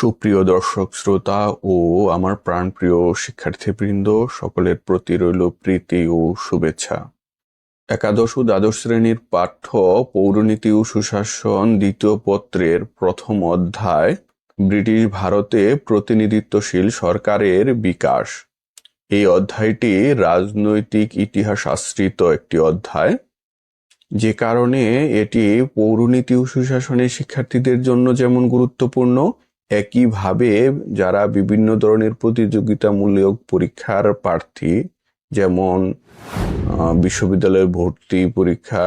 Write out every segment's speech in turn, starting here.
সুপ্রিয় দর্শক, শ্রোতা ও আমার প্রাণপ্রিয় শিক্ষার্থীবৃন্দ, সকলের প্রতি রইল প্রীতি ও শুভেচ্ছা। একাদশ ও দ্বাদশ শ্রেণির পাঠ্য পৌরনীতি ও সুশাসন দ্বিতীয় পত্রের প্রথম অধ্যায়, ব্রিটিশ ভারতে প্রতিনিধিত্বশীল সরকারের বিকাশ। এই অধ্যায়টি রাজনৈতিক ইতিহাস আশ্রিত একটি অধ্যায়। যে কারণে এটি পৌরনীতি ও সুশাসনের শিক্ষার্থীদের জন্য যেমন গুরুত্বপূর্ণ একইভাবে যারা বিভিন্ন ধরনের প্রতিযোগিতামূলক পরীক্ষার প্রার্থী, যেমন বিশ্ববিদ্যালয়ের ভর্তি পরীক্ষা,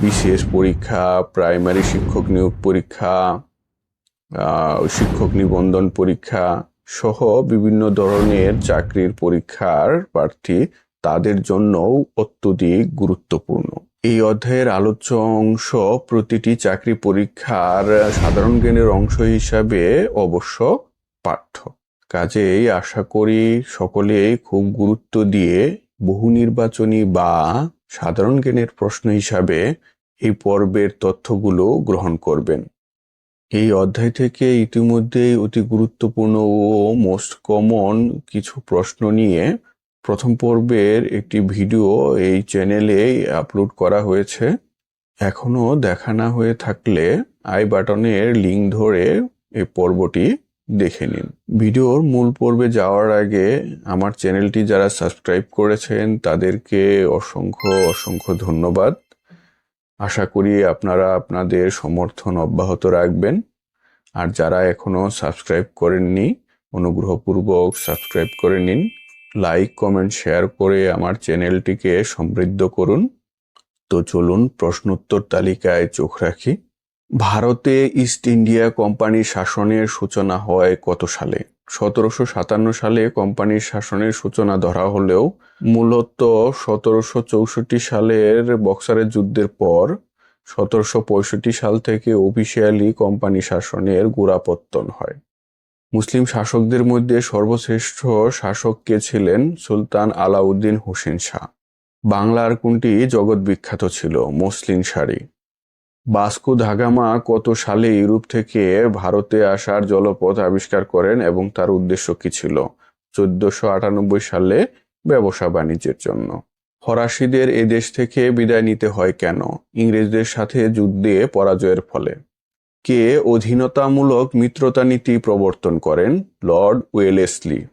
বিশেষ পরীক্ষা, প্রাইমারি শিক্ষক নিয়োগ পরীক্ষা শিক্ষক নিবন্ধন পরীক্ষা সহ বিভিন্ন ধরনের চাকরির পরীক্ষার প্রার্থী তাদের জন্যও অত্যধিক গুরুত্বপূর্ণ। এই অধ্যায়ের আলোচ্য অংশ প্রতিটি চাকরি পরীক্ষার সাধারণ জ্ঞানের অংশ হিসাবে অবশ্য পাঠ্য। কাজেই আশা করি সকলেই খুব গুরুত্ব দিয়ে বহু নির্বাচনী বা সাধারণ জ্ঞানের প্রশ্ন হিসাবে এই পর্বের তথ্যগুলো গ্রহণ করবেন। এই অধ্যায় থেকে ইতিমধ্যেই অতি গুরুত্বপূর্ণ ও মোস্ট কমন কিছু প্রশ্ন নিয়ে প্রথম পর্বের একটি ভিডিও এই চ্যানেলে আপলোড করা হয়েছে। এখনও দেখা না হয়ে থাকলে আই বাটনের লিঙ্ক ধরে এই পর্বটি দেখে নিন। ভিডিওর মূল পর্বে যাওয়ার আগে আমার চ্যানেলটি যারা সাবস্ক্রাইব করেছেন, তাদেরকে অসংখ্য অসংখ্য ধন্যবাদ। আশা করি আপনারা আপনাদের সমর্থন অব্যাহত রাখবেন। আর যারা এখনও সাবস্ক্রাইব করেননি, অনুগ্রহপূর্বক সাবস্ক্রাইব করে নিন। লাইক কমেন্ট শেয়ার করে আমার চ্যানেলটিকে সমৃদ্ধ করুন। তো চলুন প্রশ্নোত্তর তালিকায় চোখ রাখি। ভারতে ইস্ট ইন্ডিয়া কোম্পানির শাসনের সূচনা হয় কত সালে? সতেরোশো সাতান্ন সালে কোম্পানির শাসনের সূচনা ধরা হলেও মূলত সতেরোশো চৌষট্টি সালের বক্সারের যুদ্ধের পর সতেরোশো পঁয়ষট্টি সাল থেকে অফিসিয়ালি কোম্পানি শাসনের গোড়াপত্তন হয়। মুসলিম শাসকদের মধ্যে সর্বশ্রেষ্ঠ শাসক কে ছিলেন সুলতান আলাউদ্দিন হোসেন শাহ। বাংলার কোনটি জগৎ বিখ্যাত ছিল? মসলিন শাড়ি। বাস্কো ধাগামা কত সালে ইউরোপ থেকে ভারতে আসার জলপথ আবিষ্কার করেন এবং তার উদ্দেশ্য কি ছিল? চোদ্দশো আটানব্বই সালে ব্যবসা বাণিজ্যের জন্য। ফরাসিদের এদেশ থেকে বিদায় নিতে হয় কেন? ইংরেজদের সাথে যুদ্ধে পরাজয়ের ফলে। কে অধীনতামূলক মিত্রতা নীতি প্রবর্তন করেন? Lord Wellesley.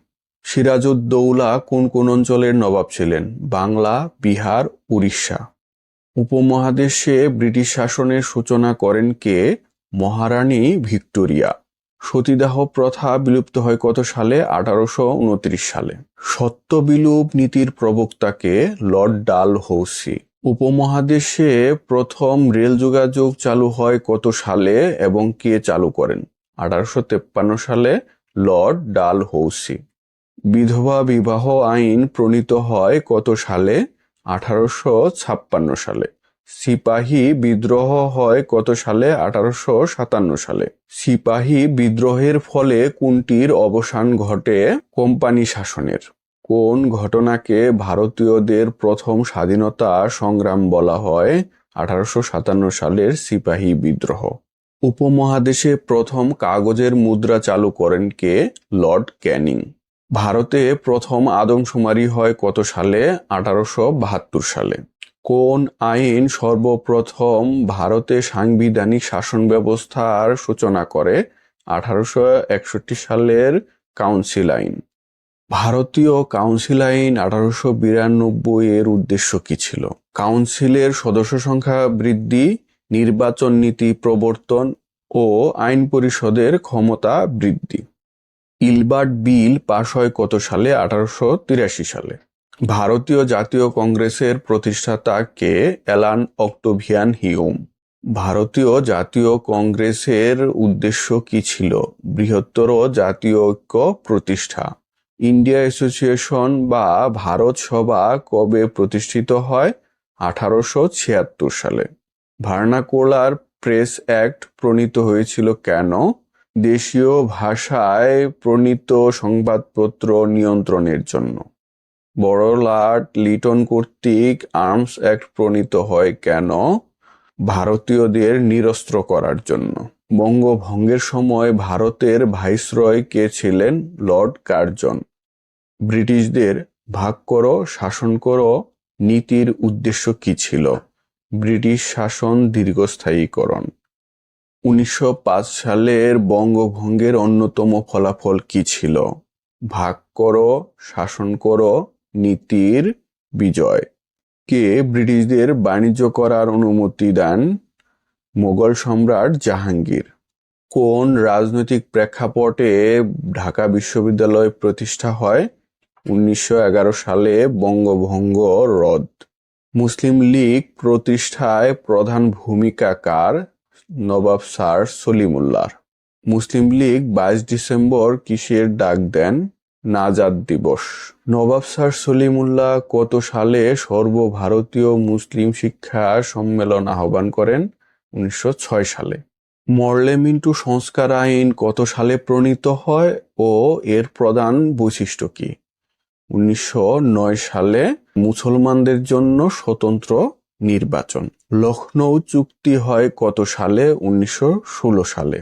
সিরাজউদ্দৌলা কোন কোন অঞ্চলের নবাব ছিলেন? বাংলা, বিহার, উড়িষ্যা। উপমহাদেশে ব্রিটিশ শাসনের সূচনা করেন কে? মহারানী ভিক্টোরিয়া। সতীদাহ প্রথা বিলুপ্ত হয় কত সালে? আঠারোশো উনত্রিশ সালে। সত্য বিলুপ নীতির প্রবক্তাকে লর্ড ডাল হৌসি উপমহাদেশে প্রথম রেল যোগাযোগ চালু হয় কত সালে এবং কে চালু করেন? আঠারোশো তেপ্পান্ন সালে লর্ড ডাল হৌসি। বিধবা বিবাহ আইন প্রণীত হয় কত সালে? আঠারোশো ছাপ্পান্ন সালে। সিপাহী বিদ্রোহ হয় কত সালে? আঠারোশো সাতান্ন সালে। সিপাহী বিদ্রোহের ফলে কোনটির অবসান ঘটে কোম্পানি শাসনের? কোন ঘটনাকে ভারতীয়দের প্রথম স্বাধীনতা সংগ্রাম বলা হয়? আঠারোশো সাতান্ন সালের সিপাহী বিদ্রোহ। উপমহাদেশে প্রথম কাগজের মুদ্রা চালু করেন কে? লর্ড ক্যানিং। ভারতে প্রথম আদমশুমারি হয় কত সালে? আঠারোশো বাহাত্তর সালে। কোন আইন সর্বপ্রথম ভারতে সাংবিধানিক শাসন ব্যবস্থার সূচনা করে? আঠারোশো একষট্টি সালের কাউন্সিল আইন। ভারতীয় কাউন্সিল আইন আঠারোশো বিরানব্বই এর উদ্দেশ্য কি ছিল? কাউন্সিলের সদস্য সংখ্যা বৃদ্ধি, নির্বাচন নীতি প্রবর্তন ও আইন পরিষদের ক্ষমতা বৃদ্ধি। ইলবার্ট বিল পাশ হয় কত সালে? আঠারোশো তিরাশি সালে। ভারতীয় জাতীয় কংগ্রেসের প্রতিষ্ঠাতা কে? Alan Octavian Hume. ভারতীয় জাতীয় কংগ্রেসের উদ্দেশ্য কি ছিল? বৃহত্তর জাতীয় ঐক্য প্রতিষ্ঠা। ইন্ডিয়া অ্যাসোসিয়েশন বা ভারত সভা কবে প্রতিষ্ঠিত হয়? আঠারোশো ছিয়াত্তর সালে। ভার্নাকোলার প্রেস অ্যাক্ট প্রণীত হয়েছিল কেন? দেশীয় ভাষায় প্রণীত সংবাদপত্র নিয়ন্ত্রণের জন্য। বড়লাট লিটন কর্তৃক আর্মস অ্যাক্ট প্রণীত হয় কেন? ভারতীয়দের নিরস্ত্র করার জন্য। বঙ্গভঙ্গের সময় ভারতের ভাইসরয় কে ছিলেন? Lord Curzon. ব্রিটিশদের ভাগ করো, শাসন করো, নীতির উদ্দেশ্য কি ছিল? ব্রিটিশ শাসন দীর্ঘস্থায়ীকরণ। উনিশশো পাঁচ সালের বঙ্গভঙ্গের অন্যতম ফলাফল কি ছিল? ভাগ করো, শাসন করো, নীতির বিজয়। কে ব্রিটিশদের বাণিজ্য করার অনুমতি দেন? মোগল সম্রাট জাহাঙ্গীর। কোন রাজনৈতিক প্রেক্ষাপটে ঢাকা বিশ্ববিদ্যালয় প্রতিষ্ঠা হয়? উনিশশো এগারো সালে বঙ্গভঙ্গ রদ। মুসলিম লীগ প্রতিষ্ঠায় প্রধান ভূমিকা কার? নবাব স্যার সলিমুল্লাহ। মুসলিম লীগ বাইশ ডিসেম্বর কিসের ডাক দেন? নাজাদ দিবস। নবাব স্যার সলিমুল্লাহ কত সালে সর্বভারতীয় মুসলিম শিক্ষা সম্মেলন আহ্বান করেন? উনিশশো ছয় সালে। মরলে মিন্টু সংস্কার আইন কত সালে প্রণীত হয় ও এর প্রধান বৈশিষ্ট্য কি? উনিশশো নয় সালে মুসলমানদের জন্য স্বতন্ত্র নির্বাচন। লখনৌ চুক্তি হয় কত সালে? উনিশশো ষোলো সালে।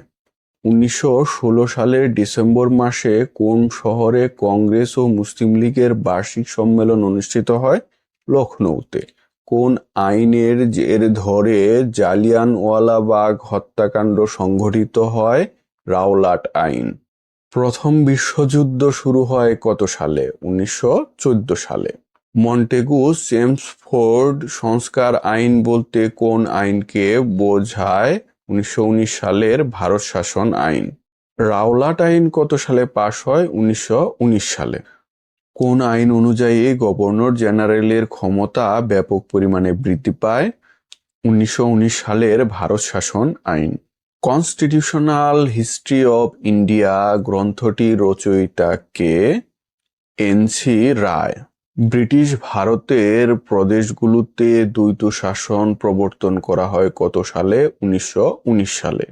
উনিশশো ষোলো সালের ডিসেম্বর মাসে কোন শহরে কংগ্রেস ও মুসলিম লীগের বার্ষিক সম্মেলন অনুষ্ঠিত হয়? লখনৌতে কোন আইনের জের ধরে জালিয়ানওয়ালাবাগ হত্যাকাণ্ড সংঘটিত হয়? রাওলাট আইন। প্রথম বিশ্বযুদ্ধ শুরু হয় কত সালে? উনিশশো চোদ্দ সালে। মন্টেগু চেমসফোর্ড সংস্কার আইন বলতে কোন আইনকে বোঝায়? উনিশশো উনিশ সালের ভারত শাসন আইন। রাওলাট আইন কত সালে পাশ হয়? উনিশশো উনিশ সালে। কোন আইন অনুযায়ী গভর্নর জেনারেলের ক্ষমতা ব্যাপক পরিমাণে বৃদ্ধি পায়? উনিশশো উনিশ সালের ভারত শাসন আইন। কনস্টিটিউশনাল হিস্ট্রি অব ইন্ডিয়া গ্রন্থটি রচয়িতা কে? এনসি রায়। ব্রিটিশ ভারতের প্রদেশগুলোতে দ্বৈত শাসন প্রবর্তন করা হয় কত সালে? উনিশশো উনিশ সালে।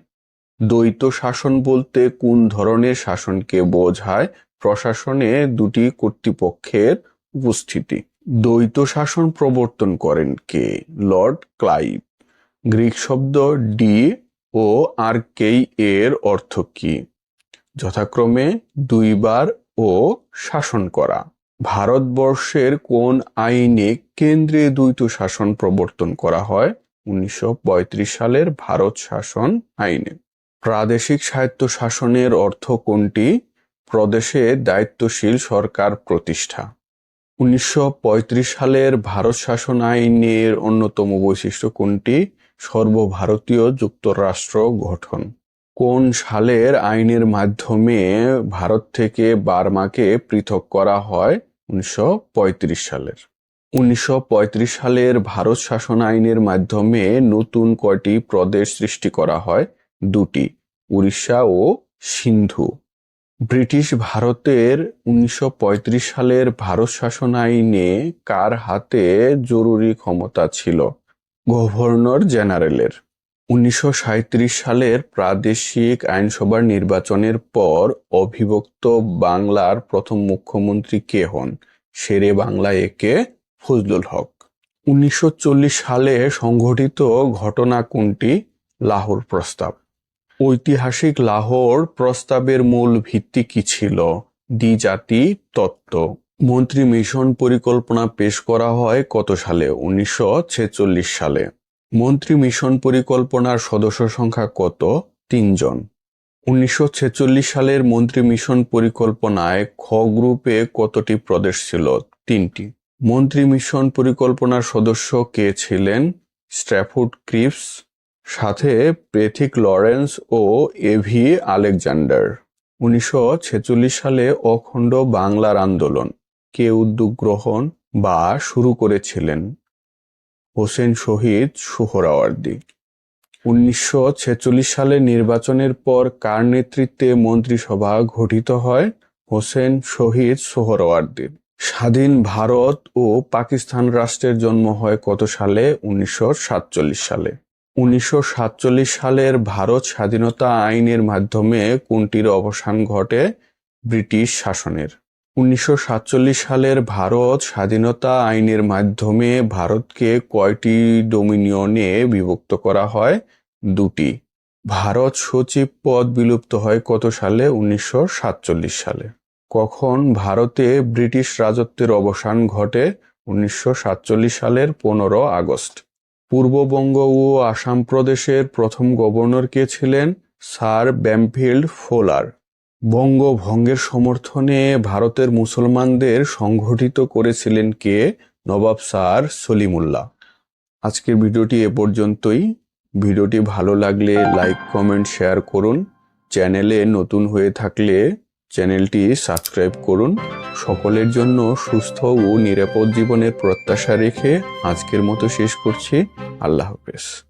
দ্বৈত শাসন বলতে কোন ধরনের শাসনকে বোঝায়? প্রশাসনে দুটি কর্তৃপক্ষের উপস্থিতি। দ্বৈত শাসন প্রবর্তন করেন কে? Lord Clive. গ্রিক শব্দ ডি ও আর কেই এর অর্থ কি? যথাক্রমে দুইবার ও শাসন করা। ভারতবর্ষের কোন আইনে কেন্দ্রে দ্বৈত শাসন প্রবর্তন করা হয়? উনিশশো পঁয়ত্রিশ সালের ভারত শাসন আইনে। প্রাদেশিক স্বায়ত্ত শাসনের অর্থ কোনটি? প্রদেশে দায়িত্বশীল সরকার প্রতিষ্ঠা। উনিশশো পঁয়ত্রিশ সালের ভারত শাসন আইনের অন্যতম বৈশিষ্ট্য কোনটি? সর্বভারতীয় যুক্তরাষ্ট্র গঠন। কোন সালের আইনের মাধ্যমে ভারত থেকে বার্মাকে পৃথক করা হয়? উনিশশো পঁয়ত্রিশ সালের। উনিশশো পঁয়ত্রিশ সালের ভারত শাসন আইনের মাধ্যমে নতুন কয়টি প্রদেশ সৃষ্টি করা হয়? দুটি, উড়িষ্যা ও সিন্ধু। ব্রিটিশ ভারতের উনিশশো পঁয়ত্রিশ সালের ভারত শাসন আইনে কার হাতে জরুরি ক্ষমতা ছিল? গভর্নর জেনারেলের। উনিশশো সাঁইত্রিশ সালের প্রাদেশিক আইনসভার নির্বাচনের পর অবিভক্ত বাংলার প্রথম মুখ্যমন্ত্রী কে হন? শেরে বাংলা একে ফজলুল হক। উনিশশো চল্লিশ সালে সংঘটিত ঘটনা কোনটি? লাহোর প্রস্তাব। ঐতিহাসিক লাহোর প্রস্তাবের মূল ভিত্তি কি ছিল? দ্বিজাতি তত্ত্ব। মন্ত্রী মিশন পরিকল্পনা পেশ করা হয় কত সালে? উনিশশো ছেচল্লিশ সালে। মন্ত্রী মিশন পরিকল্পনার সদস্য সংখ্যা কত? তিনজন। উনিশশো ছেচল্লিশ সালের মন্ত্রী মিশন পরিকল্পনায় খ গ্রুপে কতটি প্রদেশ ছিল? তিনটি। মন্ত্রী মিশন পরিকল্পনার সদস্য কে ছিলেন? স্ট্র্যাফোর্ড ক্রিপস সাথে প্রেথিক লরেন্স ও এভি আলেকজান্ডার। উনিশশো ছেচল্লিশ সালে অখণ্ড বাংলার আন্দোলন কে উদ্যোগ গ্রহণ বা শুরু করেছিলেন হোসেন শহীদ সোহরাওয়ার্দী। উনিশশো সালে নির্বাচনের পর কার নেতৃত্বে মন্ত্রিসভা গঠিত হয়? হোসেন শহীদ সোহরাওয়ার্দীর স্বাধীন ভারত ও পাকিস্তান রাষ্ট্রের জন্ম হয় কত সালে? উনিশশো সাতচল্লিশ সালে। উনিশশো সাতচল্লিশ সালের ভারত স্বাধীনতা আইনের মাধ্যমে কোনটির অবসান ঘটে? ব্রিটিশ শাসনের। উনিশশো সাতচল্লিশ সালের ভারত স্বাধীনতা আইনের মাধ্যমে ভারতকে কয়টি ডোমিনিয়নে বিভক্ত করা হয়? দুটি। ভারত সচিব পদ বিলুপ্ত হয় কত সালে? উনিশশো সাতচল্লিশ সালে। কখন ভারতে ব্রিটিশ রাজত্বের অবসান ঘটে? উনিশশো সাতচল্লিশ সালের পনেরো আগস্ট। পূর্ববঙ্গ ও আসাম প্রদেশের প্রথম গভর্নর কে ছিলেন? Sir Bampfylde Fuller. বঙ্গভঙ্গের সমর্থনে ভারতের মুসলমানদের সংগঠিত করেছিলেন কে? নবাব স্যার সলিমুল্লাহ। আজকের ভিডিওটি এ পর্যন্তই। ভিডিওটি ভালো লাগলে লাইক, কমেন্ট, শেয়ার করুন। চ্যানেলে নতুন হয়ে থাকলে চ্যানেলটি সাবস্ক্রাইব করুন। সকলের জন্য সুস্থ ও নিরাপদ জীবনের প্রত্যাশা রেখে আজকের মতো শেষ করছি। আল্লাহ হাফেজ।